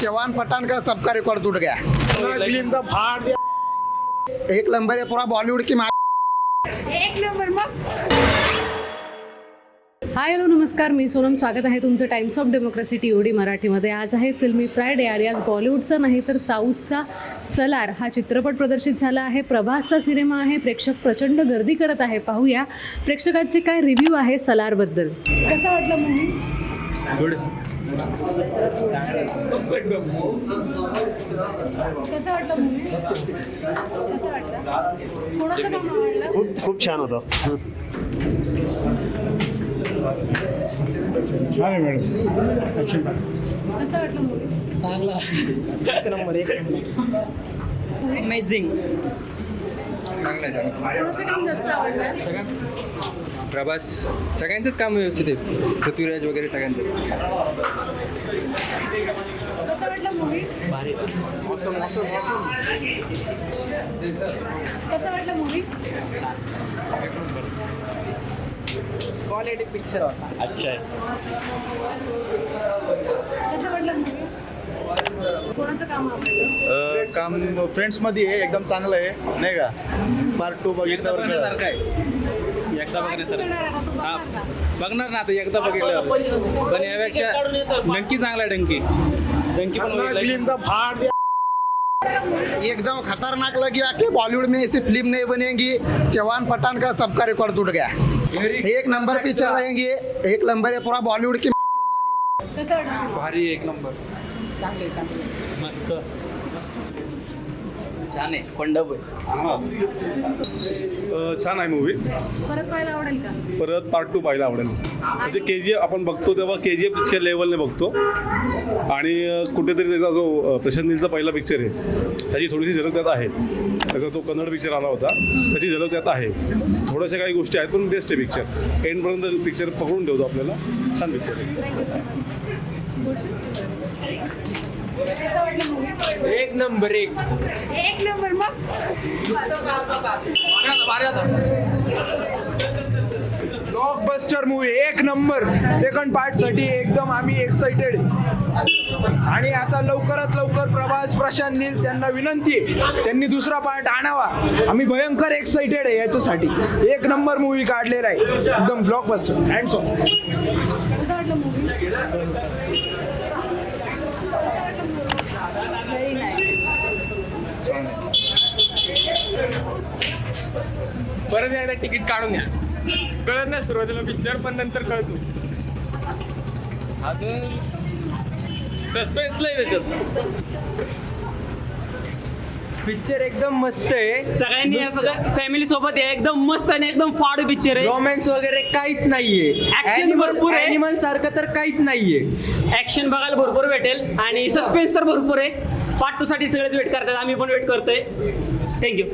जवान पठान का सबका रिकॉर्ड टूट गया। फिल्म का फाड़ दिया एक नंबर है पूरा बॉलीवुड की एक नंबर मस्त। हाय हॅलो नमस्कार मी सोनम. स्वागत आहे तुमचं Times of Democracy T O D मराठीमध्ये. आज आहे फिल्मी फ्रायडे आणि आज बॉलिवूडचा नाही तर साऊथचा सलार. हा चित्रपट प्रदर्शित झाला आहे. प्रभासचा सिनेमा आहे. प्रेक्षक प्रचंड गर्दी करत आहे. पाहूया प्रेक्षकांचे काय रिव्ह्यू आहे सलारबद्दल. कसा वाटला मूवी कसा वाटला मूवी कसा वाटला? कोणाचं काम आवडलं? खूप खूप छान होतं. छान आहे मॅडम. ऍक्शन कसा वाटला मूवी अमेझिंग कोणाचं काम जास्त आवडलं? प्रभास. सगळ्यांचंच काम व्यवस्थित आहे. पृथ्वीराज वगैरे सगळ्यांचं. कसा वाटला मूवी कसा वाटला मूवी क्वालिटी पिक्चर होता. अच्छा. आहे कसं वाटलं मूवी अ, काम फ्रेंड्समध्ये आहे एकदम चांगलं आहे नाही का? पार्ट टू बघितल्यावर कळलं. आहे हा. बघणार ना आता एकदा बघितलं पण यापेक्षा डंकी चांगला आहे, डंकी. डंकी पण बघितलं एकदम खतरनाक लगी आके बॉलीवुड में ऐसी फिल्म नहीं बनेगी. जवान पठान का सबका रिकॉर्ड टूट गया. एक नंबर पिक्चर रहेंगे. एक नंबर है पूरा बॉलीवुड की भारी एक नंबर. मस्त. छान आहे अ, छान आहे मूवी परत पाहायला आवडेल का? परत पार्ट टू पाहायला आवडेल. म्हणजे के जी एफ आपण बघतो तेव्हा के जी एफच्या लेवलने बघतो. आणि अ, कुठेतरी त्याचा जो अ, प्रशांत नीलचा पहिला पिक्चर आहे त्याची थोडीशी झलक त्यात आहे. त्याचा तो कन्नड पिक्चर आला होता त्याची झलक त्यात आहे. थोड्याशा काही गोष्टी आहेत पण बेस्ट आहे पिक्चर एंडपर्यंत पिक्चर पकडून ठेवतो आपल्याला. छान पिक्चर आहे. थँक्यू सो मच एक नंबर एक. एक नंबर मस्त. ब्लॉकबस्टर मूवी एक नंबर. सेकंड पार्टसाठी एकदम आम्ही एक्साइटेड आणि आता लवकरात लवकर प्रभास प्रशांत नील त्यांना विनंती आहे. त्यांनी दुसरा पार्ट आणावा. आम्ही भयंकर एक्साइटेड आहे याच्यासाठी. एक नंबर मूवी काढलेला आहे. एकदम ब्लॉकबस्टर हँड सॉंग कसं वाटलं मूवी व्हेरी नाईस परत एकदा तिकीट काढून या कळत नाही सुरुवातीला पिक्चर पण नंतर कळतो. अजून सस्पेन्स नाही त्याच्यात. पिक्चर एकदम मस्त आहे. सगळ्यांनी फॅमिली सोबत आहे एकदम मस्त आणि एकदम फाड पिक्चर आहे. रोमॅन्स वगैरे काहीच नाहीये. Action भरपूर आहे. सारखं तर काहीच नाहीये. ऍक्शन बघायला भरपूर भेटेल आणि सस्पेन्स तर भरपूर आहे. पार्ट टू साठी सगळेच वेट करतात आम्ही पण वेट करतोय. थँक्यू